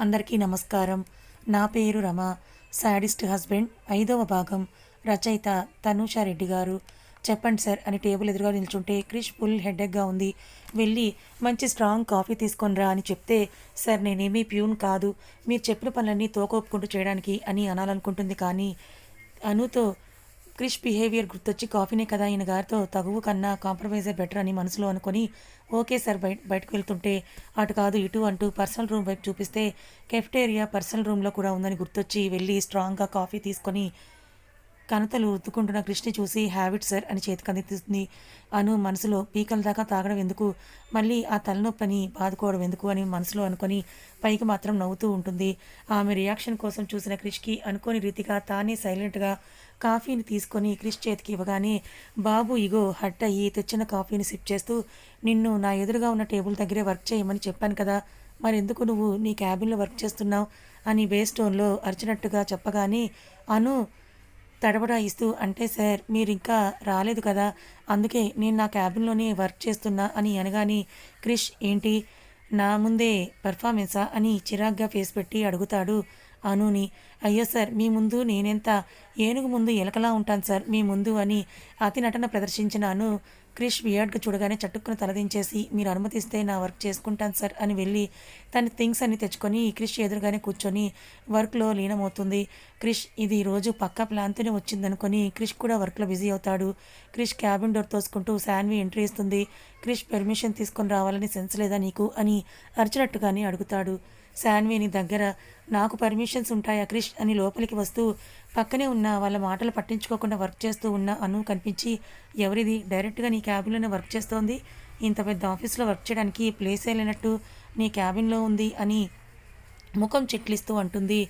అందరికీ నమస్కారం. నా పేరు రమ. Sadist husband. ఐదవ భాగం. రచయిత తనూష రెడ్డి గారు. చెప్పండి సార్ అని టేబుల్ ఎదురుగా నిల్చుంటే క్రిష్ ఫుల్ హెడేక్గా ఉంది. వెళ్ళి మంచి స్ట్రాంగ్ కాఫీ తీసుకొని రా అని చెప్తే సార్ నేనేమీ ప్యూన్ కాదు. మీరు చెప్పిన పనులన్నీ తోకొప్పుకుంటూ చేయడానికి అని అనాలనుకుంటుంది. కానీ అనుతో క్రిష్ బిహేవియర్ గుర్తొచ్చి కాఫీనే కదా ఈయన గారితో తగువు కన్నా కాంప్రమైజర్ బెటర్ అని మనసులో అనుకొని ఓకే సార్ బయట బయటకు వెళ్తుంటే అటు కాదు ఇటు అంటూ పర్సనల్ రూమ్ వైపు చూపిస్తే కెఫ్టేరియా పర్సనల్ రూమ్లో కూడా ఉందని గుర్తొచ్చి వెళ్ళి స్ట్రాంగ్గా కాఫీ తీసుకొని కనతలు రుద్దుకుంటున్న కృష్ణ చూసి హ్యాబిట్ సార్ అని చేతికి అందిస్తుంది అను మనసులో పీకల దాకా తాగడం ఎందుకు? మళ్ళీ ఆ తలనొప్పిని బాదుకోవడం ఎందుకు? అని మనసులో అనుకొని పైకి మాత్రం నవ్వుతూ ఉంటుంది. ఆమె రియాక్షన్ కోసం చూసిన క్రిష్కి అనుకోని రీతిగా తానే సైలెంట్గా కాఫీని తీసుకొని క్రిష్ చేతికి ఇవ్వగానే బాబు ఇగో హట్ అయ్యి తెచ్చిన కాఫీని సిప్ చేస్తూ నిన్ను నా ఎదురుగా ఉన్న టేబుల్ దగ్గరే వర్క్ చేయమని చెప్పాను కదా మరెందుకు నువ్వు నీ క్యాబిన్లో వర్క్ చేస్తున్నావు? అని బేస్టోన్లో అరిచినట్టుగా చెప్పగానే అను తడబడాయిస్తూ అంటే సార్ మీరు ఇంకా రాలేదు కదా అందుకే నేను నా క్యాబిన్లోనే వర్క్ చేస్తున్నా అని అనగానే క్రిష్ ఏంటి నా ముందే పర్ఫార్మెన్సా? అని చిరాగ్గా ఫేస్ పెట్టి అడుగుతాడు అనుని. అయ్యో సార్ మీ ముందు నేనెంత ఏనుగు ముందు ఎలకలా ఉంటాను సార్ మీ ముందు అని అతి నటన ప్రదర్శించినాను. క్రిష్ వియర్డ్గా చూడగానే చట్టుకుని తలదించేసి మీరు అనుమతిస్తే నా వర్క్ చేసుకుంటాను సార్ అని వెళ్ళి తన థింగ్స్ అన్ని తెచ్చుకొని క్రిష్ ఎదురుగానే కూర్చొని వర్క్లో లీనమవుతుంది. క్రిష్ ఇది రోజు పక్క ప్లాన్తోనే వచ్చిందనుకొని క్రిష్ కూడా వర్క్లో బిజీ అవుతాడు. క్రిష్ క్యాబిన్ డోర్ తోసుకుంటూ శాన్వి ఎంట్రీ ఇస్తుంది. క్రిష్ పెర్మిషన్ తీసుకొని రావాలని సెన్స్ లేదా నీకు అని అరిచినట్టుగానే అడుగుతాడు. శాన్విని దగ్గర నాకు పర్మిషన్స్ ఉంటాయా క్రిష్ అని లోపలికి వస్తూ పక్కనే ఉన్న వాళ్ళ మాటలు పట్టించుకోకుండా వర్క్ చేస్తూ ఉన్న అను కనిపించి ఎవరిది? డైరెక్ట్గా నీ క్యాబిన్లోనే వర్క్ చేస్తోంది? ఇంత పెద్ద ఆఫీస్లో వర్క్ చేయడానికి ప్లేసే లేనట్టు నీ క్యాబిన్లో ఉంది అని ముఖం చెట్లిస్తూ అంటుంది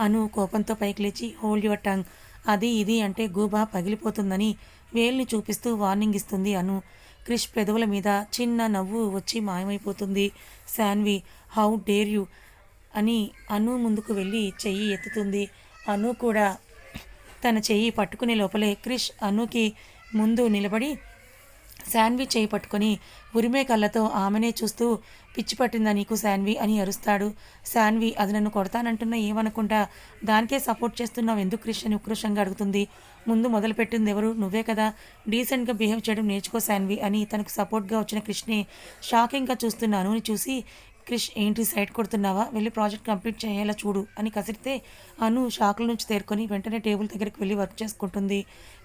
అను కోపంతో పైకి లేచి హోల్డ్ యువర్ టంగ్ అది ఇది అంటే గూబా పగిలిపోతుందని వేల్ని చూపిస్తూ వార్నింగ్ ఇస్తుంది అను. క్రిష్ పెదవుల మీద చిన్న నవ్వు వచ్చి మాయమైపోతుంది. శాన్వి హౌ డేర్ యూ అని అను ముందుకు వెళ్ళి చెయ్యి ఎత్తుతుంది. అను కూడా తన చెయ్యి పట్టుకునే లోపలే క్రిష్ అనుకి ముందు నిలబడి శాన్వి చేయి పట్టుకొని ఉరిమే కళ్ళతో ఆమెనే చూస్తూ పిచ్చి పట్టిందా నీకు శాన్వి అని అరుస్తాడు. శాన్వి అది నన్ను కొడతానంటున్నా ఏమనుకుంటా? దానికే సపోర్ట్ చేస్తున్నావు ఎందుకు క్రిష్? అని ఉక్రోషంగా అడుగుతుంది. ముందు మొదలుపెట్టింది ఎవరు? నువ్వే కదా. డీసెంట్గా బిహేవ్ చేయడం నేర్చుకో శాన్వి అని తనకు సపోర్ట్గా వచ్చిన క్రిష్ని షాకింగ్గా చూస్తున్నాను అని చూసి క్రిష్ ఏంటి సైట్ కొడుతున్నావా? వెళ్ళి ప్రాజెక్ట్ కంప్లీట్ చేయాలా చూడు అని కసిరితే అను షాకుల నుంచి తేరుకొని వెంటనే టేబుల్ దగ్గరికి వెళ్ళి వర్క్ చేసుకుంటుంది.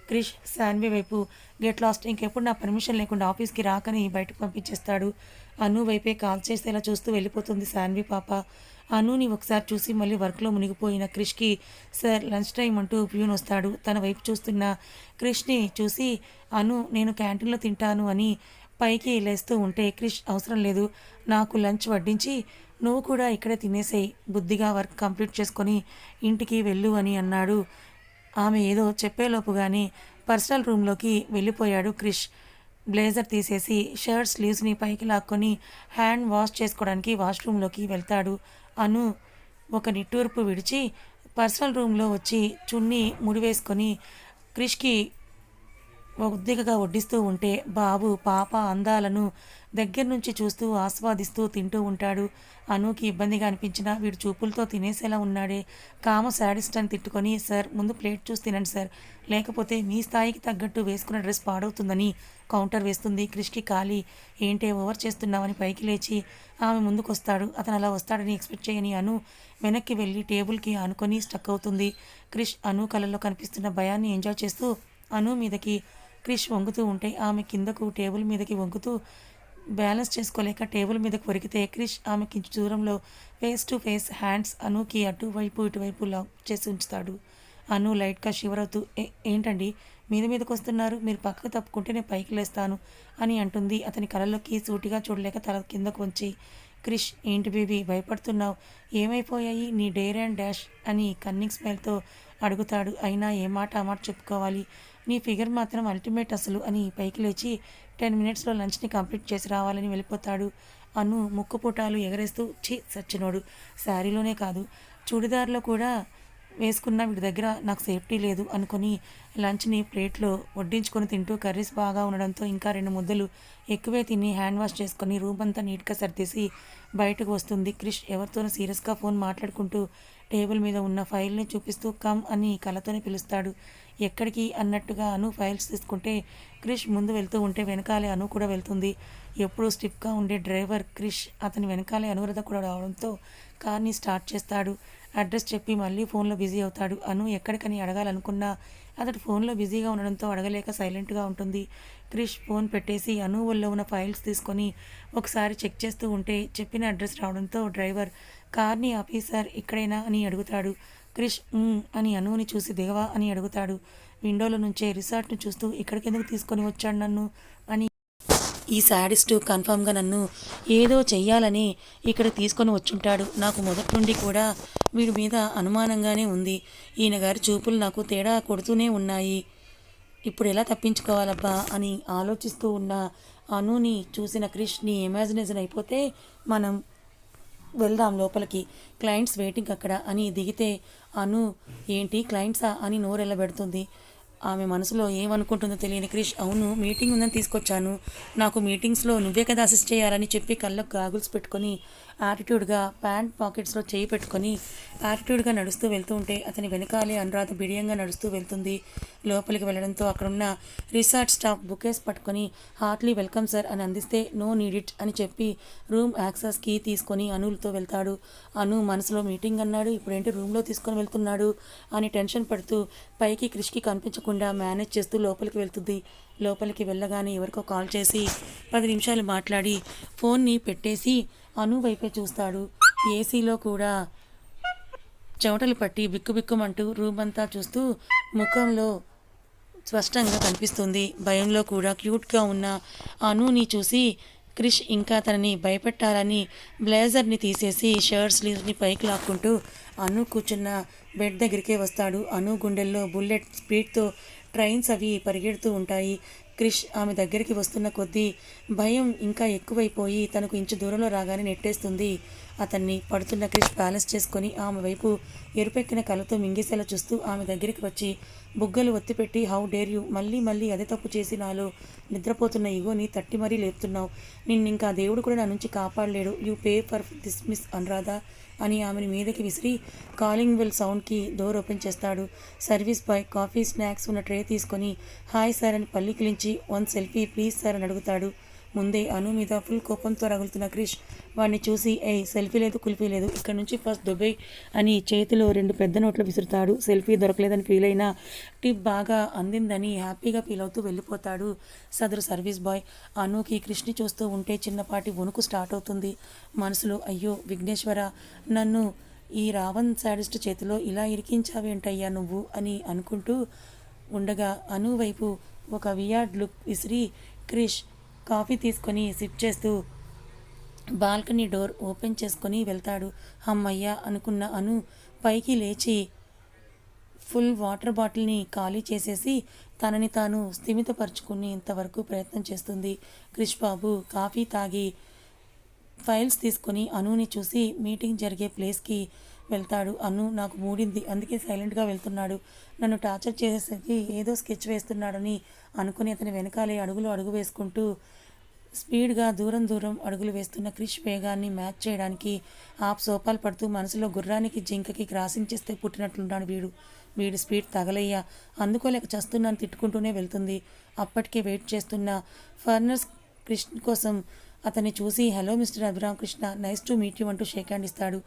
క్రిష్ శాన్వి వైపు గెట్ లాస్ట్ ఇంకెప్పుడు నా పర్మిషన్ లేకుండా ఆఫీస్కి రాకని బయటకు పంపించేస్తాడు. అను వైపే కాల్ చేసేలా చూస్తూ వెళ్ళిపోతుంది శాన్వి పాప. అనుని ఒకసారి చూసి మళ్ళీ వర్క్లో మునిగిపోయిన క్రిష్కి సార్ లంచ్ టైం అంటూ ప్యూన్ వస్తాడు. తన వైపు చూస్తున్న క్రిష్ని చూసి అను నేను క్యాంటీన్లో తింటాను అని పైకి లేస్తూ ఉంటే క్రిష్ అవసరం లేదు. నాకు లంచ్ వడ్డించి నువ్వు కూడా ఇక్కడే తినేసేయి. బుద్ధిగా వర్క్ కంప్లీట్ చేసుకొని ఇంటికి వెళ్ళు అని అన్నాడు. ఆమె ఏదో చెప్పేలోపుగానే పర్సనల్ రూమ్లోకి వెళ్ళిపోయాడు క్రిష్. బ్లేజర్ తీసేసి షర్ట్ స్లీవ్స్ని పైకి లాక్కొని హ్యాండ్ వాష్ చేసుకోవడానికి వాష్రూమ్లోకి వెళ్తాడు. అను ఒక నిట్టూర్పు విడిచి పర్సనల్ రూమ్లో వచ్చి చున్నీ ముడివేసుకొని క్రిష్కి ఉద్దిగగా వడ్డిస్తూ ఉంటే బాబు పాప అందాలను దగ్గర నుంచి చూస్తూ ఆస్వాదిస్తూ తింటూ ఉంటాడు. అనుకి ఇబ్బందిగా అనిపించినా వీడు చూపులతో తినేసేలా ఉన్నాడే. కామ శాడిస్ట్ అని తిట్టుకొని సార్ ముందు ప్లేట్ చూసి తినండి సార్. లేకపోతే మీ స్థాయికి తగ్గట్టు వేసుకున్న డ్రెస్ పాడవుతుందని కౌంటర్ వేస్తుంది. క్రిష్కి ఖాళీ. ఏంటే ఓవర్ చేస్తున్నావని పైకి లేచి ఆమె ముందుకొస్తాడు. అతను అలా వస్తాడని ఎక్స్పెక్ట్ చేయని అను వెనక్కి వెళ్ళి టేబుల్కి అనుకొని స్టక్ అవుతుంది. క్రిష్ అను కళ్ళలో కనిపిస్తున్న భయాన్ని ఎంజాయ్ చేస్తూ అను మీదకి క్రిష్ వంగుతూ ఉంటే ఆమె కిందకు టేబుల్ మీదకి వంగుతూ బ్యాలెన్స్ చేసుకోలేక టేబుల్ మీదకు కొరికితే క్రిష్ ఆమె కించి దూరంలో ఫేస్ టు ఫేస్ హ్యాండ్స్ అనుకి అటువైపు ఇటువైపు లాక్ చేసి ఉంచుతాడు. అను లైట్గా షివరవుతూ ఏంటండి? మీద మీదకి వస్తున్నారు. మీరు పక్కకు తప్పుకుంటే నేను పైకి లేస్తాను అని అంటుంది. అతని కళ్ళలోకి సూటిగా చూడలేక తల కిందకు వంచి క్రిష్ ఏంటి బేబీ భయపడుతున్నావు? ఏమైపోయాయి నీ డేర్ అండ్ డాష్? అని కన్నింగ్ స్మైల్తో అడుగుతాడు. అయినా ఏ మాట ఆ మాట చెప్పుకోవాలి? నీ ఫిగర్ మాత్రం అల్టిమేట్ అసలు అని పైకి లేచి టెన్ మినిట్స్లో లంచ్ని కంప్లీట్ చేసి రావాలని వెళ్ళిపోతాడు. అను ముక్కు పుటాలు ఎగరేస్తూ ఛీ సచ్చినోడు. శారీలోనే కాదు. చూడిదార్లో కూడా వేసుకున్న వీడి దగ్గర నాకు సేఫ్టీ లేదు అనుకొని లంచ్ని ప్లేట్లో వడ్డించుకొని తింటూ కర్రీస్ బాగా ఉండడంతో ఇంకా రెండు ముద్దలు ఎక్కువే తిని హ్యాండ్ వాష్ చేసుకొని రూమ్ అంతా నీట్గా సర్దేసి బయటకు వస్తుంది. క్రిష్ ఎవరితోనో సీరియస్గా ఫోన్ మాట్లాడుకుంటూ టేబుల్ మీద ఉన్న ఫైల్ని చూపిస్తూ కమ్ అని కళ్ళతోనే పిలుస్తాడు. ఎక్కడికి అన్నట్టుగా అను ఫైల్స్ తీసుకుంటే క్రిష్ ముందు వెళ్తూ ఉంటే వెనకాలే అను కూడా వెళ్తుంది. ఎప్పుడూ స్టిఫ్గా ఉండే డ్రైవర్ క్రిష్ అతని వెనకాలే అనురాధ కూడా రావడంతో కార్ని స్టార్ట్ చేస్తాడు. అడ్రస్ చెప్పి మళ్ళీ ఫోన్లో బిజీ అవుతాడు. అను ఎక్కడికని అడగాలనుకున్నా అతడు ఫోన్లో బిజీగా ఉండడంతో అడగలేక సైలెంట్గా ఉంటుంది. క్రిష్ ఫోన్ పెట్టేసి అను వల్ల ఉన్న ఫైల్స్ తీసుకొని ఒకసారి చెక్ చేస్తూ ఉంటే చెప్పిన అడ్రస్ రావడంతో డ్రైవర్ కార్ని ఆపి సార్ ఇక్కడైనా? అని అడుగుతాడు. క్రిష్ అని అనువుని చూసి దిగవా అని అడుగుతాడు. విండోలో నుంచే రిసార్ట్ను చూస్తూ ఇక్కడికెందుకు తీసుకొని వచ్చాడు నన్ను? అని ఈ శాడిస్టు కన్ఫామ్గా నన్ను ఏదో చెయ్యాలని ఇక్కడ తీసుకొని వచ్చుంటాడు. నాకు మొదటి నుండి కూడా వీడి మీద అనుమానంగానే ఉంది. ఈయన గారి చూపులు నాకు తేడా కొడుతూనే ఉన్నాయి. ఇప్పుడు ఎలా తప్పించుకోవాలబ్బా అని ఆలోచిస్తూ ఉన్న అనుని చూసిన క్రిష్ నీ ఇమాజినేషన్ అయిపోతే మనం వెళ్దాం లోపలికి. క్లయింట్స్ వెయిటింగ్ అక్కడ అని దిగితే అను ఏంటి క్లయింట్సా? అని నోరెళ్ళబెడుతుంది. ఆమె మనసులో ఏమనుకుంటుందో తెలియని క్రిష్ అవును మీటింగ్ ఉందని తీసుకొచ్చాను. నాకు మీటింగ్స్లో నువ్వే కదా అసిస్ట్ చేయాలని చెప్పి కళ్ళకు గాగుల్స్ పెట్టుకొని యాటిట్యూడ్గా ప్యాంట్ పాకెట్స్లో చేయి పెట్టుకొని యాటిట్యూడ్గా నడుస్తూ వెళ్తూ ఉంటే అతని వెనకాలే అనురాధ బిడియంగా నడుస్తూ వెళ్తుంది. లోపలికి వెళ్ళడంతో అక్కడున్న రిసార్ట్ స్టాఫ్ బుకేస్ పట్టుకొని హార్ట్లీ వెల్కమ్ సార్ అని అందిస్తే నో నీడ్ ఇట్ అని చెప్పి రూమ్ యాక్సెస్ కీ తీసుకొని అనులతో వెళ్తాడు. అను మనసులో మీటింగ్ అన్నాడు. ఇప్పుడేంటి రూమ్లో తీసుకొని వెళ్తున్నాడు? అని టెన్షన్ పడుతూ పైకి క్రిష్కి కనిపించకుండా మేనేజ్ చేస్తూ లోపలికి వెళ్తుంది. లోపలికి వెళ్ళగానే ఎవరికో కాల్ చేసి పది నిమిషాలు మాట్లాడి ఫోన్ని పెట్టేసి అను వైపే చూస్తాడు. ఏసీలో కూడా చెమటలు పట్టి బిక్కుబిక్కుమంటూ రూమ్ అంతా చూస్తూ ముఖంలో స్పష్టంగా కనిపిస్తుంది. భయంలో కూడా క్యూట్గా ఉన్న అనుని చూసి క్రిష్ ఇంకా తనని భయపెట్టాలని బ్లేజర్ని తీసేసి షర్ట్ స్లీవ్స్ని పైకి లాక్కుంటూ అను కూర్చున్న బెడ్ దగ్గరికే వస్తాడు. అను గుండెల్లో బుల్లెట్ స్పీడ్తో ట్రైన్స్ అవి పరిగెడుతూ ఉంటాయి. క్రిష్ ఆమె దగ్గరికి వస్తున్న కొద్దీ భయం ఇంకా ఎక్కువైపోయి తనకు ఇంచు దూరంలో రాగానే నెట్టేస్తుంది. అతన్ని పడుతున్న క్రిష్ బ్యాలెన్స్ చేసుకొని ఆమె వైపు ఎరుపెక్కిన కళ్ళతో మింగేసేలా చూస్తూ ఆమె దగ్గరికి వచ్చి బుగ్గలు ఒత్తిపెట్టి హౌ డేర్ యూ? మళ్ళీ మళ్ళీ అదే తప్పు చేసి నాలో నిద్రపోతున్న ఇగోని తట్టి మరీ లేపుతున్నావు. నిన్నింకా దేవుడు కూడా నా నుంచి కాపాడలేడు. You pay for this miss Anuradha. అని ఆమెను మీదకి విసిరి కాలింగ్ బెల్ సౌండ్కి డోర్ ఓపెన్ చేస్తాడు. సర్వీస్ బాయ్ కాఫీ స్నాక్స్ ఉన్న ట్రే తీసుకొని హాయ్ సార్ అని పల్లికిలించి వన్ సెల్ఫీ ప్లీజ్ సార్ అని అడుగుతాడు. ముందే అను మీద ఫుల్ కోపంతో రగులుతున్న క్రిష్ వాడిని చూసి ఏ సెల్ఫీ లేదు కుల్ఫీ లేదు. ఇక్కడ నుంచి ఫస్ట్ దుబాయ్ అని చేతిలో రెండు పెద్ద నోట్లు విసురుతాడు. సెల్ఫీ దొరకలేదని ఫీల్ అయినా టిప్ బాగా అందిందని హ్యాపీగా ఫీల్ అవుతూ వెళ్ళిపోతాడు సదరు సర్వీస్ బాయ్. అనుకి కృష్ణి చూస్తూ ఉంటే చిన్నపాటి వణుకు స్టార్ట్ అవుతుంది. మనసులో అయ్యో విఘ్నేశ్వర నన్ను ఈ రావణ్ శాడిస్ట్ చేతిలో ఇలా ఇరికించావేంటయ్యా నువ్వు? అని అనుకుంటూ ఉండగా అను వైపు ఒక వియార్డ్ లుక్ విసిరి క్రిష్ కాఫీ తీసుకొని సిప్ చేస్తూ బాల్కనీ డోర్ ఓపెన్ చేసుకొని వెళ్తాడు. అమ్మయ్య అనుకున్న అను పైకి లేచి ఫుల్ వాటర్ బాటిల్ని ఖాళీ చేసేసి తనని తాను స్థిమితపరుచుకుని ఇంతవరకు ప్రయత్నం చేస్తుంది. క్రిష్ బాబు కాఫీ తాగి ఫైల్స్ తీసుకొని అనుని చూసి మీటింగ్ జరిగే ప్లేస్కి వెళ్తాడు. అను నాకు మూడింది. అందుకే సైలెంట్గా వెళ్తున్నాడు. నన్ను టార్చర్ చేసేసరికి ఏదో స్కెచ్ వేస్తున్నాడని అనుకుని అతని వెనకాలే అడుగులు అడుగు వేసుకుంటూ స్పీడ్గా దూరం దూరం అడుగులు వేస్తున్న క్రిష్ వేగాన్ని మ్యాచ్ చేయడానికి ఆప్ సోపాలు పడుతూ మనసులో గుర్రానికి జింకకి క్రాసింగ్ చేస్తే పుట్టినట్లున్నాడు వీడు. వీడి స్పీడ్ తగలయ్యా. అందుకోలేక చస్తున్నాను తిట్టుకుంటూనే వెళ్తుంది. అప్పటికే వెయిట్ చేస్తున్న ఫర్నర్స్ కృష్ణ కోసం అతన్ని చూసి hello mister Abhiramakrishna nice to meet you అంటూ షేక్ హ్యాండ్ ఇస్తాడు.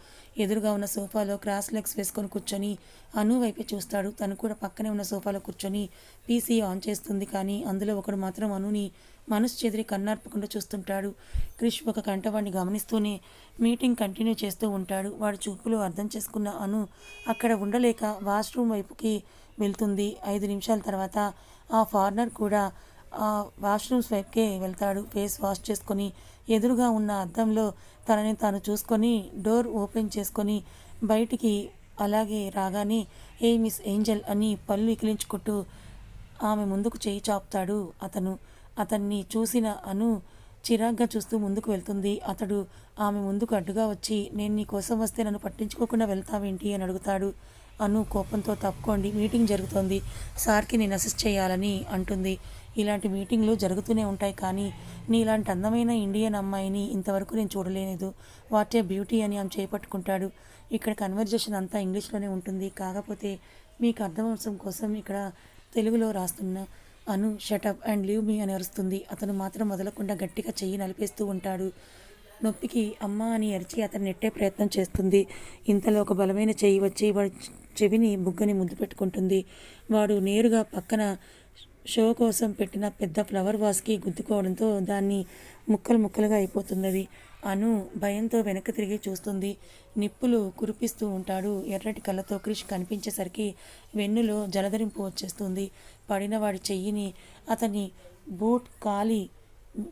ఎదురుగా ఉన్న సోఫాలో క్రాస్ లెగ్స్ వేసుకొని కూర్చొని అను వైపే చూస్తాడు. తను కూడా పక్కనే ఉన్న సోఫాలో కూర్చొని పీసీ ఆన్ చేస్తుంది కానీ అందులో ఒకడు మాత్రం అనుని మనసు చెదిరి కన్నార్పకుండా చూస్తుంటాడు. క్రిష్ ఒక కంట వాడిని గమనిస్తూనే మీటింగ్ కంటిన్యూ చేస్తూ ఉంటాడు. వాడి చూపులు అర్థం చేసుకున్న అను అక్కడ ఉండలేక వాష్రూమ్ వైపుకి వెళ్తుంది. ఐదు నిమిషాల తర్వాత ఆ ఫారినర్ కూడా వాష్రూమ్స్ వైపుకే వెళ్తాడు. ఫేస్ వాష్ చేసుకొని ఎదురుగా ఉన్న అద్దంలో తనని తాను చూసుకొని డోర్ ఓపెన్ చేసుకొని బయటికి అలాగే రాగానే ఏ మిస్ ఏంజల్ అని పళ్ళు ఇకిలించుకుంటూ ఆమె ముందుకు చేయి చాపుతాడు అతను. అతన్ని చూసిన అను చిరాగ్గా చూస్తూ ముందుకు వెళ్తుంది. అతడు ఆమె ముందుకు అడ్డుగా వచ్చి నేను నీ కోసం వస్తే నన్ను పట్టించుకోకుండా వెళ్తావేంటి? అని అడుగుతాడు. అను కోపంతో తప్పుకోండి మీటింగ్ జరుగుతోంది. సార్కి నేను అసిస్ట్ చేయాలని అంటుంది. ఇలాంటి మీటింగ్లు జరుగుతూనే ఉంటాయి కానీ నీలాంటి అందమైన ఇండియన్ అమ్మాయిని ఇంతవరకు నేను చూడలేదు వాటే బ్యూటీ అని ఆమె చేపట్టుకుంటాడు. ఇక్కడ కన్వర్జేషన్ అంతా ఇంగ్లీష్లోనే ఉంటుంది. కాకపోతే మీకు అర్థవంశం కోసం ఇక్కడ తెలుగులో రాస్తున్న Anu shut up and leave me అని అరుస్తుంది. అతను మాత్రం వదలకుండా గట్టిగా చెయ్యి నలిపేస్తూ ఉంటాడు. నొప్పికి అమ్మ అని అరిచి అతను నెట్టే ప్రయత్నం చేస్తుంది. ఇంతలో ఒక బలమైన చెయ్యి వచ్చి వాడి చెవిని బుగ్గని ముద్దు పెట్టుకుంటుంది. వాడు నేరుగా పక్కన షో కోసం పెట్టిన పెద్ద ఫ్లవర్ వాస్కి గుద్దుకోవడంతో దాన్ని ముక్కలు ముక్కలుగా అయిపోతున్నది. అను భయంతో వెనక్కి తిరిగి చూస్తుంది. నిప్పులు కురిపిస్తూ ఉంటాడు. ఎర్రటి కళ్ళతో క్రిష్ కనిపించేసరికి వెన్నులో జలధరింపు వచ్చేస్తుంది. పడిన వాడి చెయ్యిని అతని బూట్ కాలి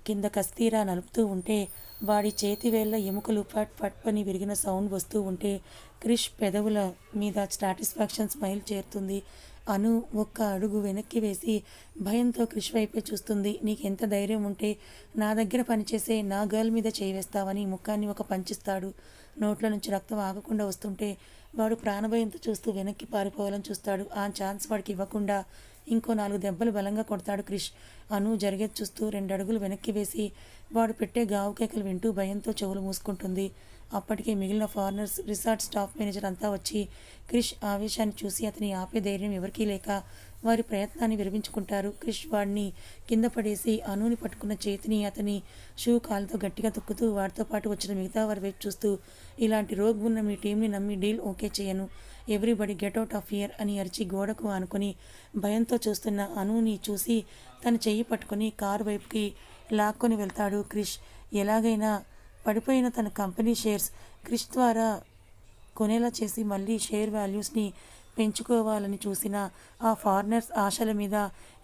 కింద కస్తీరా నలుపుతూ ఉంటే వాడి చేతి వేళ్ళ ఎముకలు ఫట్ ఫట్ పని విరిగిన సౌండ్ వస్తూ ఉంటే క్రిష్ పెదవుల మీద సాటిస్ఫాక్షన్ స్మైల్ చేరుతుంది. అను ఒక్క అడుగు వెనక్కి వేసి భయంతో క్రిష్ వైపే చూస్తుంది. నీకెంత ధైర్యం ఉంటే నా దగ్గర పనిచేసే నా గర్ల్ మీద చేయివేస్తావని ముఖాన్ని ఒక పంచిస్తాడు. నోట్ల నుంచి రక్తం ఆగకుండా వస్తుంటే వాడు ప్రాణభయంతో చూస్తూ వెనక్కి పారిపోవాలని చూస్తాడు. ఆ ఛాన్స్ వాడికి ఇవ్వకుండా ఇంకో నాలుగు దెబ్బలు బలంగా కొడతాడు క్రిష్. అను జరిగేది చూస్తూ రెండు అడుగులు వెనక్కి వేసి వాడు పెట్టే గావు కేకలు వింటూ భయంతో చెవులు మూసుకుంటుంది. అప్పటికే మిగిలిన ఫారినర్స్ రిసార్ట్ స్టాఫ్ మేనేజర్ అంతా వచ్చి క్రిష్ ఆవేశాన్ని చూసి అతని ఆపే ధైర్యం ఎవరికీ లేక వారి ప్రయత్నాన్ని విరమించుకుంటారు. క్రిష్ వాడిని కింద పడేసి అనుని పట్టుకున్న చేతిని అతని షూ కాలుతో గట్టిగా తొక్కుతూ వాడితో పాటు వచ్చిన మిగతా వారి వైపు చూస్తూ ఇలాంటి రోగ్ ఉన్న మీ టీంని నమ్మి డీల్ ఓకే చేయను. Everybody get out of here అని అరిచి గోడకు ఆనుకొని భయంతో చూస్తున్న అనుని చూసి తన చెయ్యి పట్టుకొని కారు వైపుకి లాక్కొని వెళ్తాడు క్రిష్. ఎలాగైనా పడిపోయిన తన కంపెనీ షేర్స్ క్రిష్ ద్వారా కొనేలా చేసి మళ్ళీ షేర్ వాల్యూస్ని పెంచుకోవాలని చూసిన ఆ ఫారినర్స్ ఆశల మీద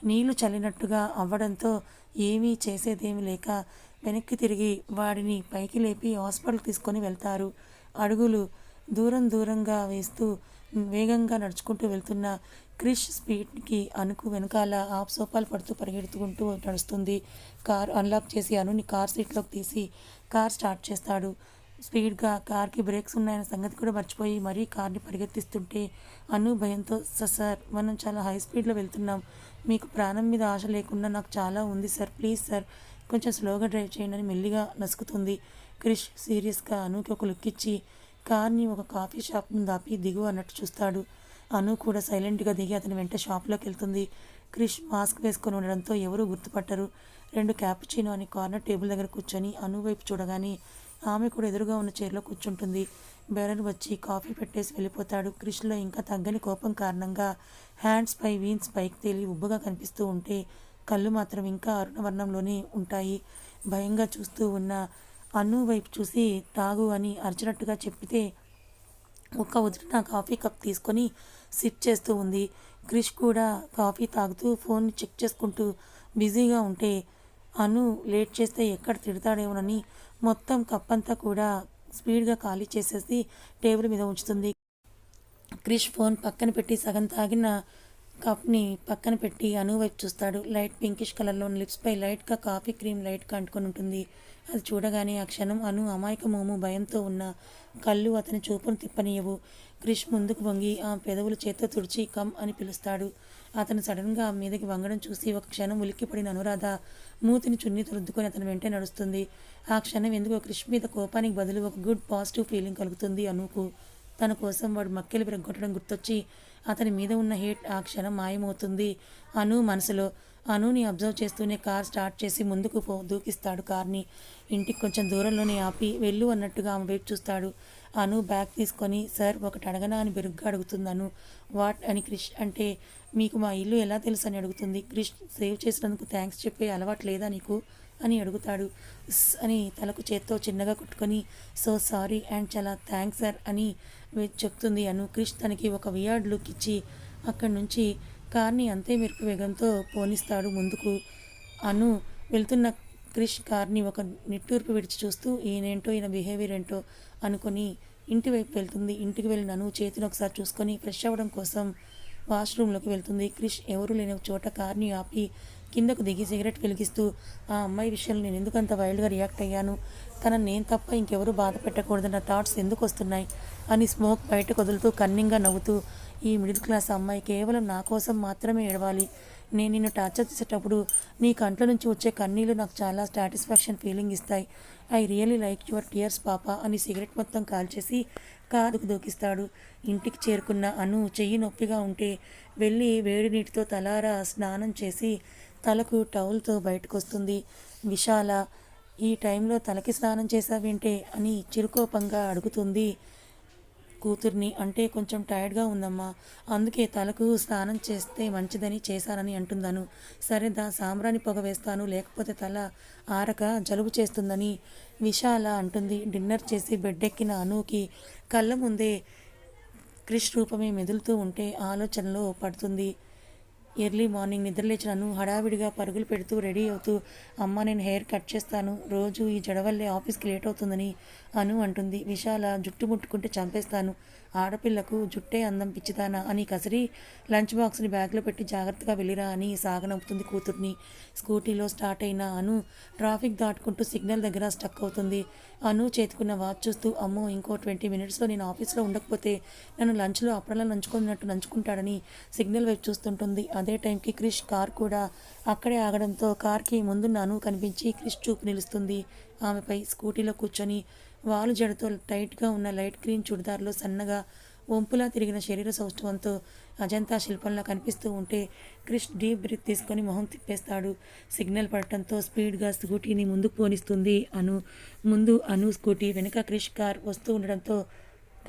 నీళ్ళు చల్లినట్టుగా అవ్వడంతో ఏమీ చేసేదేమీ లేక వెనక్కి తిరిగి వాడిని పైకి లేపి హాస్పిటల్ తీసుకొని వెళ్తారు. అడుగులు దూరం దూరంగా వేస్తూ వేగంగా నడుచుకుంటూ వెళ్తున్న క్రిష్ స్పీడ్కి అనుకు వెనకాల ఆఫ్ సోపాలు పడుతూ పరిగెడుతుంటూ నడుస్తుంది. కార్ అన్లాక్ చేసి అనుని కార్ సీట్లోకి తీసి కార్ స్టార్ట్ చేస్తాడు. స్పీడ్గా కార్కి బ్రేక్స్ ఉన్నాయన్న సంగతి కూడా మర్చిపోయి మరీ కార్ని పరిగెత్తిస్తుంటే అను భయంతో సార్ మనం చాలా హై స్పీడ్లో వెళ్తున్నాం. మీకు ప్రాణం మీద ఆశ లేకుండా నాకు చాలా ఉంది సార్. ప్లీజ్ సార్ కొంచెం స్లోగా డ్రైవ్ చేయండి అని మెల్లిగా నసుకుతుంది. క్రిష్ సీరియస్గా అనుకి ఒక లుక్ ఇచ్చి కార్ని ఒక కాఫీ షాప్ ముందు ఆపి దిగు అన్నట్టు చూస్తాడు. అను కూడా సైలెంట్గా దిగి అతని వెంట షాప్లోకి వెళ్తుంది. క్రిష్ మాస్క్ వేసుకొని ఉండడంతో ఎవరూ గుర్తుపట్టరు. రెండు క్యాపుచీనో అని కార్నర్ టేబుల్ దగ్గర కూర్చొని అను వైపు చూడగానే ఆమె కూడా ఎదురుగా ఉన్న చైర్లో కూర్చుంటుంది. బెరర్ వచ్చి కాఫీ పెట్టేసి వెళ్ళిపోతాడు. క్రిష్లో ఇంకా తగ్గని కోపం కారణంగా హ్యాండ్స్ పై వీన్స్ పైకి తేలి ఉబ్బగా కనిపిస్తూ ఉంటే కళ్ళు మాత్రం ఇంకా అరుణవర్ణంలోనే ఉంటాయి. భయంగా చూస్తూ ఉన్న అన్ను వైపు చూసి తాగు అని అరిచినట్టుగా చెప్పితే ఒక్క ఉదిరిన కాఫీ కప్ తీసుకొని సిప్ చేస్తూ ఉంది. క్రిష్ కూడా కాఫీ తాగుతూ ఫోన్ చెక్ చేసుకుంటూ బిజీగా ఉంటే అను లేట్ చేస్తే ఎక్కడ తిడతాడేమోనని మొత్తం కప్ అంతా కూడా స్పీడ్గా ఖాళీ చేసేసి టేబుల్ మీద ఉంచుతుంది. క్రిష్ ఫోన్ పక్కన పెట్టి సగం తాగిన కప్ని పక్కన పెట్టి అను వైపు చూస్తాడు. లైట్ పింకిష్ కలర్లో లిప్స్పై లైట్గా కాఫీ క్రీమ్ లైట్గా అంటుకొని ఉంటుంది. అది చూడగానే ఆ క్షణం అను అమాయక మోము భయంతో ఉన్న కళ్ళు అతని చూపును తిప్పనీయవు. క్రిష్ ముందుకు వంగి ఆ పెదవులు చేత్తో తుడిచి కమ్ అని పిలుస్తాడు. అతను సడన్గా ఆ మీదకి వంగడం చూసి ఒక క్షణం ఉలిక్కిపడిన అనురాధ మూతిని చున్నీతో రుద్దుకొని అతను వెంటే నడుస్తుంది. ఆ క్షణం ఎందుకో క్రిష్ మీద కోపానికి బదులు ఒక గుడ్ పాజిటివ్ ఫీలింగ్ కలుగుతుంది అనుకు. తన కోసం వాడు మక్కెలు విరగొట్టడం గుర్తొచ్చి అతని మీద ఉన్న హేట్ ఆ క్షణం మాయమవుతుంది. అను మనసులో అనుని అబ్జర్వ్ చేస్తూనే కార్ స్టార్ట్ చేసి ముందుకు పో దూకిస్తాడు కార్ని. ఇంటికి కొంచెం దూరంలోనే ఆపి వెళ్ళు అన్నట్టుగా ఆమె వైపు చూస్తాడు. అను బ్యాగ్ తీసుకొని సార్ ఒకటి అడగనా? అని బెరుగ్గా అడుగుతుంది అను వాట్? అని క్రిష్ అంటే మీకు మా ఇల్లు ఎలా తెలుసు? అని అడుగుతుంది. క్రిష్ సేవ్ చేసినందుకు థ్యాంక్స్ చెప్పే అలవాటు లేదా నీకు? అని అడుగుతాడు. అని తలకు చేత్తో చిన్నగా కుట్టుకొని సో సారీ అండ్ చాలా థ్యాంక్స్ సార్ అని చెప్తుంది అను. క్రిష్ తనకి ఒక వియార్డ్ లుక్ ఇచ్చి అక్కడి నుంచి కార్ని అంతే మెరుపు వేగంతో పోనిస్తాడు ముందుకు. అను వెళ్తున్న క్రిష్ కార్ని ఒక నిట్టూర్పు విడిచి చూస్తూ ఈయనేంటో ఈయన బిహేవియర్ ఏంటో అనుకొని ఇంటి వైపు వెళ్తుంది. ఇంటికి వెళ్ళినను చేతిని ఒకసారి చూసుకొని ఫ్రెష్ అవ్వడం కోసం వాష్రూమ్లోకి వెళ్తుంది. క్రిష్ ఎవరు లేని ఒక చోట కార్ని ఆపి కిందకు దిగి సిగరెట్ వెలిగిస్తూ ఆ అమ్మాయి విషయంలో నేను ఎందుకు అంత వైల్డ్గా రియాక్ట్ అయ్యాను? తనని నేను తప్ప ఇంకెవరూ బాధ పెట్టకూడదన్న థాట్స్ ఎందుకు వస్తున్నాయి? అని స్మోక్ బయట కదులుతూ కన్నింగా నవ్వుతూ ఈ మిడిల్ క్లాస్ అమ్మాయి కేవలం నా కోసం మాత్రమే ఏడవాలి. నేను నిన్ను టార్చర్ చేసేటప్పుడు నీ కంట్ల నుంచి వచ్చే కన్నీళ్ళు నాకు చాలా సాటిస్ఫాక్షన్ ఫీలింగ్ ఇస్తాయి. I really like your tears పాప అని సిగరెట్ మొత్తం కాల్చేసి కాదుకు దూకిస్తాడు. ఇంటికి చేరుకున్న అను చెయ్యి నొప్పిగా ఉంటే వెళ్ళి వేడి నీటితో తలారా స్నానం చేసి తలకు టవల్తో బయటకు వస్తుంది విశాల ఈ టైంలో తలకి స్నానం చేసావేంటే అని చిరుకోపంగా అడుగుతుంది. కూతుర్ని అంటే కొంచెం టైర్డ్గా ఉందమ్మా. అందుకే తలకు స్నానం చేస్తే మంచిదని చేశానని అంటుందను. సరే దా సాంబ్రాణి పొగ వేస్తాను లేకపోతే తల ఆరక జలుబు చేస్తుందని విశాల అంటుంది. డిన్నర్ చేసి బెడ్డెక్కిన అనుకి కళ్ళ ముందే క్రిష్ రూపమే మెదులుతూ ఉంటే ఆలోచనలో పడుతుంది. ఎర్లీ మార్నింగ్ నిద్రలేచినాను హడావిడిగా పరుగులు పెడుతూ రెడీ అవుతూ అమ్మ నేను హెయిర్ కట్ చేస్తాను. రోజు ఈ జడవల్లే ఆఫీస్కి లేట్ అవుతుందని అను అంటుంది. విశాల జుట్టు ముట్టుకుంటే చంపేస్తాను. ఆడపిల్లకు జుట్టే అందం పిచ్చిదానా అని కసిరి లంచ్ బాక్స్ని బ్యాగ్లో పెట్టి జాగ్రత్తగా వెళ్ళిరా అని సాగనంపుతుంది కూతుర్ని. స్కూటీలో స్టార్ట్ అయిన అను ట్రాఫిక్ దాటుకుంటూ సిగ్నల్ దగ్గర స్టక్ అవుతుంది. అను చేతుకున్న వాచ్ చూస్తూ అమ్మో ఇంకో ట్వంటీ మినిట్స్లో నేను ఆఫీస్లో ఉండకపోతే నన్ను లంచ్లో అప్పుడలా నంచుకున్నట్టు నంచుకుంటాడని సిగ్నల్ వైపు చూస్తుంటుంది. అదే టైంకి క్రిష్ కార్ కూడా అక్కడే ఆగడంతో కార్కి ముందున్న అను కనిపించి క్రిష్ చూపు నిలుస్తుంది. ఆమెపై స్కూటీలో కూర్చొని వాలు జడతో టైట్గా ఉన్న లైట్ గ్రీన్ చుడిదార్లో సన్నగా వంపులా తిరిగిన శరీర సౌష్ఠవంతో అజంతా శిల్పంలా కనిపిస్తూ ఉంటే క్రిష్ డీప్ బ్రిత్ తీసుకొని మొహం తిప్పేస్తాడు. సిగ్నల్ పడటంతో స్పీడ్గా స్కూటీని ముందుకు పోనిస్తుంది అను ముందు అను స్కూటీ. వెనుక క్రిష్ కార్ వస్తూ ఉండడంతో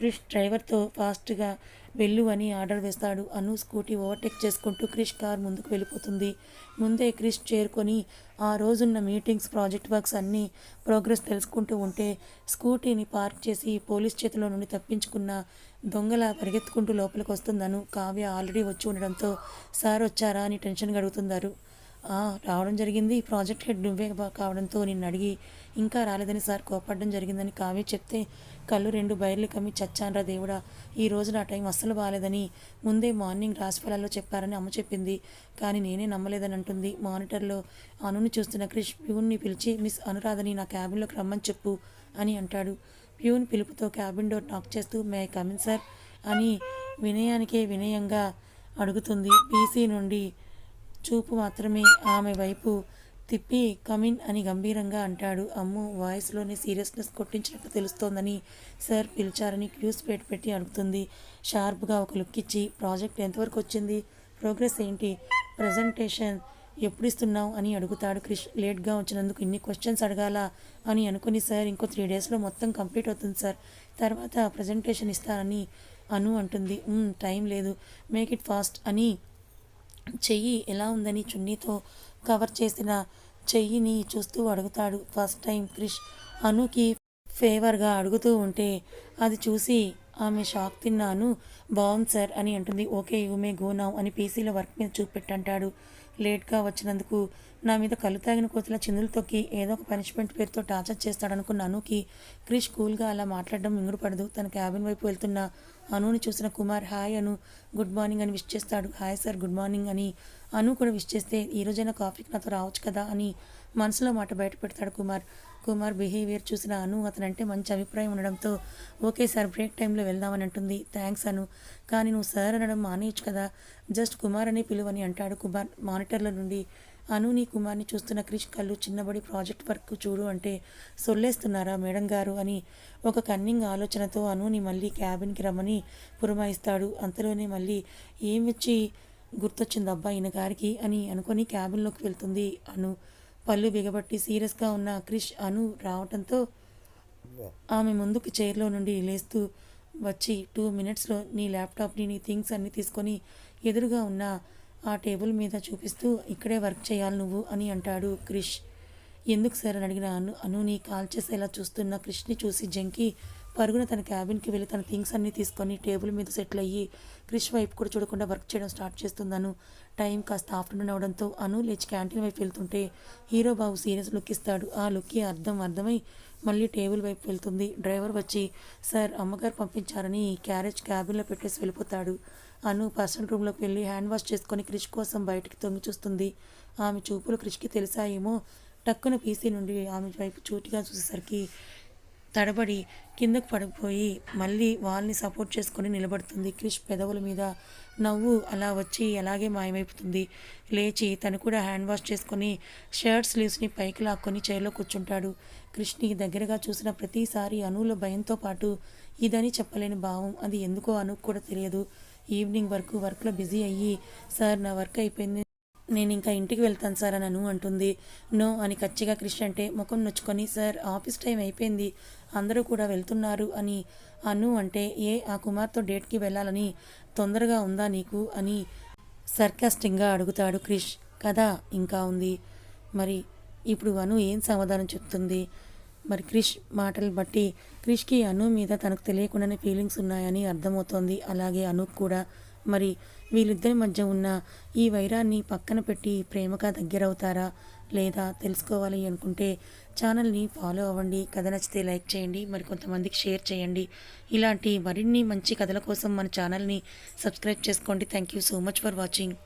క్రిష్ డ్రైవర్తో ఫాస్ట్గా వెళ్ళు అని ఆర్డర్ వేస్తాడు. అను స్కూటీ ఓవర్టేక్ చేసుకుంటూ క్రిష్ కార్ ముందుకు వెళ్ళిపోతుంది. ముందే క్రిష్ చేరుకొని ఆ రోజున్న మీటింగ్స్ ప్రాజెక్ట్ వర్క్స్ అన్నీ ప్రోగ్రెస్ తెలుసుకుంటూ ఉంటే స్కూటీని పార్క్ చేసి పోలీస్ చేతిలో నుండి తప్పించుకున్న దొంగల పరిగెత్తుకుంటూ లోపలికి వస్తుందను. కావ్య ఆల్రెడీ వచ్చి ఉండడంతో సార్ వచ్చారా? అని టెన్షన్గా అడుగుతున్నారు రావడం జరిగింది. ప్రాజెక్ట్ హెడ్ నువ్వే కావడంతో నిన్ను అడిగి ఇంకా రాలేదని సార్ కోపడడం జరిగిందని కావ్య చెప్తే కళ్ళు రెండు బయర్లు కమ్మి చచ్చాన్రా దేవుడా ఈ రోజు నా టైం అస్సలు బాగాలేదని ముందే మార్నింగ్ రాశిఫలాల్లో చెప్పారని అమ్మ చెప్పింది. కానీ నేనే నమ్మలేదని అంటుంది. మానిటర్లో అనుని చూస్తున్న క్రిష్ ప్యూన్ని పిలిచి మిస్ అనురాధని నా క్యాబిన్లోకి రమ్మని చెప్పు అని అంటాడు. ప్యూన్ పిలుపుతో క్యాబిన్ డోర్ నాక్ చేస్తూ మే కమిన్ సార్ అని వినయానికే వినయంగా అడుగుతుంది. పీసీ నుండి చూపు మాత్రమే ఆమె వైపు తిప్పి కమిన్ అని గంభీరంగా అంటాడు. అమ్ము వాయిస్లోనే సీరియస్నెస్ కొట్టించినట్టు తెలుస్తోందని సార్ పిలిచారని క్యూస్ పెట్టి పెట్టి అడుగుతుంది. షార్ప్గా ఒక లుక్ ఇచ్చి ప్రాజెక్ట్ ఎంతవరకు వచ్చింది? ప్రోగ్రెస్ ఏంటి? ప్రజెంటేషన్ ఎప్పుడు ఇస్తున్నావు? అని అడుగుతాడు క్రిష్. లేట్గా వచ్చినందుకు ఇన్ని క్వశ్చన్స్ అడగాల? అని అనుకుని సార్ ఇంకో త్రీ డేస్లో మొత్తం కంప్లీట్ అవుతుంది సార్. తర్వాత ప్రజెంటేషన్ ఇస్తానని అను అంటుంది. టైం లేదు. మేక్ ఇట్ ఫాస్ట్ అని చెయ్యి ఎలా ఉందని చున్నీతో కవర్ చేసిన చెయ్యిని చూస్తూ అడుగుతాడు. ఫస్ట్ టైం క్రిష్ అనుకి ఫేవర్గా అడుగుతూ ఉంటే అది చూసి ఆమె షాక్ తిన్నాను బాగుంది సార్ అని అంటుంది. Okay you may go now అని పీసీలో వర్క్ మీద చూపెట్టంటాడు. లేట్గా వచ్చినందుకు నా మీద కళ్ళు తాగిన కోతిలా చిందులు తొక్కి ఏదో ఒక పనిష్మెంట్ పేరుతో టార్చర్ చేస్తాడనుకున్న అనుకి క్రిష్ కూల్గా అలా మాట్లాడడం మింగుడుపడదు. తన క్యాబిన్ వైపు వెళ్తున్న అనుని చూసిన Kumar hi Anu good morning అని విష్ చేస్తాడు. హాయ్ సార్ గుడ్ మార్నింగ్ అని అను కూడా విష్ చేస్తే ఈ కాఫీకి నాతో రావచ్చు కదా అని మనసులో మాట బయట పెడతాడు కుమార్. కుమార్ బిహేవియర్ చూసిన అను అతనంటే మంచి అభిప్రాయం ఉండడంతో ఓకే సార్ బ్రేక్ టైంలో వెళ్దామని అంటుంది. థ్యాంక్స్ అను. కానీ నువ్వు సార్ అనడం మానేయచ్చు కదా. జస్ట్ కుమార్ అని పిలువని అంటాడు కుమార్ మానిటర్ల నుండి. అనుని కుమార్ని చూస్తున్న క్రిష్ కళ్ళు చిన్నబడి ప్రాజెక్ట్ వర్క్ చూడు అంటే సొల్లేస్తున్నారా మేడం గారు అని ఒక కన్నింగ్ ఆలోచనతో అనుని మళ్ళీ క్యాబిన్కి రమ్మని పురమాయిస్తాడు. అంతలోనే మళ్ళీ ఏమి వచ్చి గుర్తొచ్చింది అబ్బా ఈయన గారికి అని అనుకొని క్యాబిన్లోకి వెళ్తుంది అను. పళ్ళు బిగబట్టి సీరియస్గా ఉన్న క్రిష్ అను రావటంతో ఆమె ముందుకు చైర్లో నుండి లేస్తూ వచ్చి టూ మినిట్స్లో నీ ల్యాప్టాప్ని నీ థింగ్స్ అన్నీ తీసుకొని ఎదురుగా ఉన్న ఆ టేబుల్ మీద చూపిస్తూ ఇక్కడే వర్క్ చేయాలి నువ్వు అని అంటాడు క్రిష్. ఎందుకు సార్? అని అడిగిన అను అనుని కాల్ చేసేలా చూస్తున్న క్రిష్ని చూసి జంకి పరుగున తన క్యాబిన్కి వెళ్ళి తన థింగ్స్ అన్నీ తీసుకొని టేబుల్ మీద సెటిల్ అయ్యి క్రిష్ వైపు కూడా చూడకుండా వర్క్ చేయడం స్టార్ట్ చేస్తుందను టైం కాస్త ఆఫ్టర్నూన్ అవడంతో అను లేచి క్యాంటీన్ వైపు వెళ్తుంటే హీరో బాబు సీరియస్ లుక్ ఇస్తాడు. ఆ లుక్కి అర్థం అర్థమై మళ్ళీ టేబుల్ వైపు వెళ్తుంది. డ్రైవర్ వచ్చి సార్ అమ్మగారు పంపించారని క్యారేజ్ క్యాబిన్లో పెట్టేసి వెళ్ళిపోతాడు. అను పర్సనల్ రూమ్లోకి వెళ్ళి హ్యాండ్ వాష్ చేసుకొని క్రిష్ కోసం బయటికి తొంగి చూస్తుంది. ఆమె చూపులు క్రిష్కి తెలిసాయేమో. టక్కున పీసీ నుండి ఆమె వైపు చూటిగా చూసేసరికి తడబడి కిందకు పడిపోయి మళ్ళీ వాళ్ళని సపోర్ట్ చేసుకొని నిలబడుతుంది. క్రిష్ పెదవుల మీద నవ్వు అలా వచ్చి అలాగే మాయమైపోతుంది. లేచి తను కూడా హ్యాండ్ వాష్ చేసుకొని షర్ట్ స్లీవ్స్ని పైకి లాక్కొని చైర్లో కూర్చుంటాడు. క్రిష్ని దగ్గరగా చూసిన ప్రతిసారి అనువుల భయంతో పాటు ఇదని చెప్పలేని భావం. అది ఎందుకో అనుకు కూడా తెలియదు. ఈవినింగ్ వరకు వర్క్లో బిజీ అయ్యి సార్ నా వర్క్ అయిపోయింది. నేను ఇంకా ఇంటికి వెళ్తాను సార్ అని అను అంటుంది. నో అని కచ్చిగా క్రిష్ అంటే ముఖం నొచ్చుకొని సార్ ఆఫీస్ టైం అయిపోయింది. అందరూ కూడా వెళ్తున్నారు అని అను అంటే ఏ ఆ కుమార్తో డేట్కి వెళ్ళాలని తొందరగా ఉందా నీకు? అని సర్కాస్టింగ్గా అడుగుతాడు క్రిష్. కదా ఇంకా ఉంది. మరి ఇప్పుడు అను ఏం సమాధానం చెప్తుంది? మరి క్రిష్ మాటలు బట్టి క్రిష్కి అను మీద తనకు తెలియకుండానే ఫీలింగ్స్ ఉన్నాయని అర్థమవుతోంది. అలాగే అను కూడా. మరి వీళ్ళిద్దరి మధ్య ఉన్న ఈ వైరాన్ని పక్కన పెట్టి ప్రేమగా దగ్గరవుతారా లేదా తెలుసుకోవాలి అనుకుంటే ఛానల్ని ఫాలో అవ్వండి. కథ నచ్చితే లైక్ చేయండి. మరి కొంతమందికి షేర్ చేయండి. ఇలాంటి మరిన్ని మంచి కథల కోసం మన ఛానల్ని సబ్స్క్రైబ్ చేసుకోండి. Thank you so much for watching.